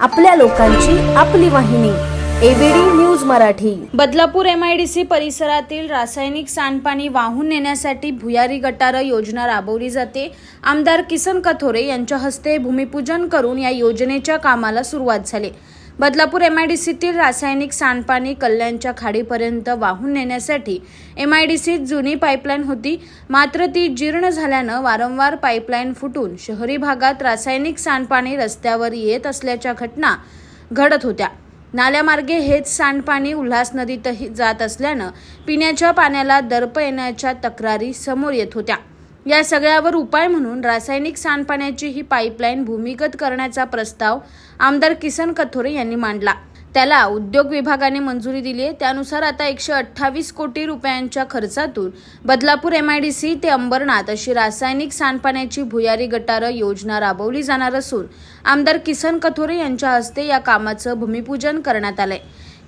आपल्या लोकांची आपली वाहिनी ABD news Marathi. Badlapur MIDC परिसरातील रासायनिक सांडपाणी वाहून नेण्यासाठी भुयारी गटार योजना राबवली जाते. आमदार किसन कथोरे यांच्या हस्ते भूमिपूजन करून या योजनेच्या कामाला सुरुवात झाली. बदलापूर एम आय डी सीतील रासायनिक सांडपाणी कल्याणच्या खाडीपर्यंत वाहून नेण्यासाठी एम आय डी सीत जुनी पाईपलाईन होती. मात्र ती जीर्ण झाल्यानं वारंवार पाईपलाईन फुटून शहरी भागात रासायनिक सांडपाणी रस्त्यावर येत असल्याच्या घटना घडत होत्या. नाल्यामार्गे हेच सांडपाणी उल्हास नदीतही जात असल्यानं पिण्याच्या पाण्याला दर्प येण्याच्या तक्रारी समोर येत होत्या. या सगळ्यावर उपाय म्हणून रासायनिक सांडपाण्याची ही पाईपलाईन भूमिगत करण्याचा प्रस्ताव आमदार किसन कथोरे यांनी मांडला. त्याला उद्योग विभागाने मंजुरी दिली आहे. त्यानुसार आता एकशे अठ्ठावीस कोटी रुपयांच्या खर्चातून Badlapur M I D C ते अंबरनाथ अशी रासायनिक सांडपाण्याची भुयारी गटारं योजना राबवली जाणार असून आमदार किसन कथोरे यांच्या हस्ते या कामाचं भूमिपूजन करण्यात आलंय.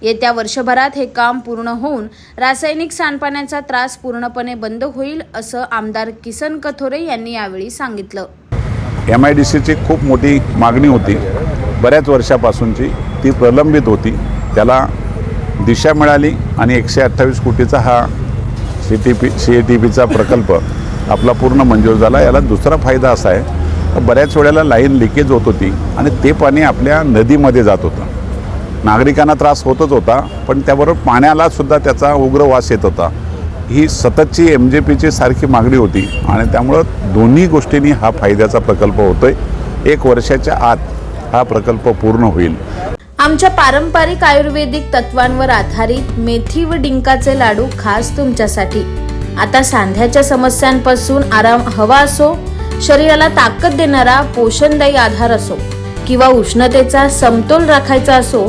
येत्या वर्षभरात हे काम पूर्ण होऊन रासायनिक सांडपाण्याचा त्रास पूर्णपणे बंद होईल असं आमदार किसन कथोरे यांनी यावेळी सांगितलं. एम आय डी सीची खूप मोठी मागणी होती. बऱ्याच वर्षापासूनची ती प्रलंबित होती. त्याला दिशा मिळाली आणि एकशे अठ्ठावीस कोटीचा हा C T P C A T पीचा प्रकल्प आपला पूर्ण मंजूर झाला. याला दुसरा फायदा असा आहे बऱ्याच वेळेला लाईन लिकेज होत होती आणि ते पाणी आपल्या नदीमध्ये जात होतं. नागरिकांना त्रास होतच होता पण त्याबरोबर पाण्याला सुद्धा त्याचा उग्र वास येत होता. ही सततची एम जे पीची सारखी मागणी होती आणि त्यामुळं दोन्ही गोष्टींनी हा फायद्याचा प्रकल्प होतोय. एक वर्षाच्या आत हा प्रकल्प पूर्ण होईल. आमच्या पारंपरिक आयुर्वेदिक तत्वांवर आधारित मेथी व डिंकाचे लाडू खास तुमच्यासाठी. आता सांध्याच्या समस्यांपासून आराम हवा असो शरीराला ताकद देणारा पोषणदायी आधार असो किंवा उष्णतेचा समतोल राखायचा असो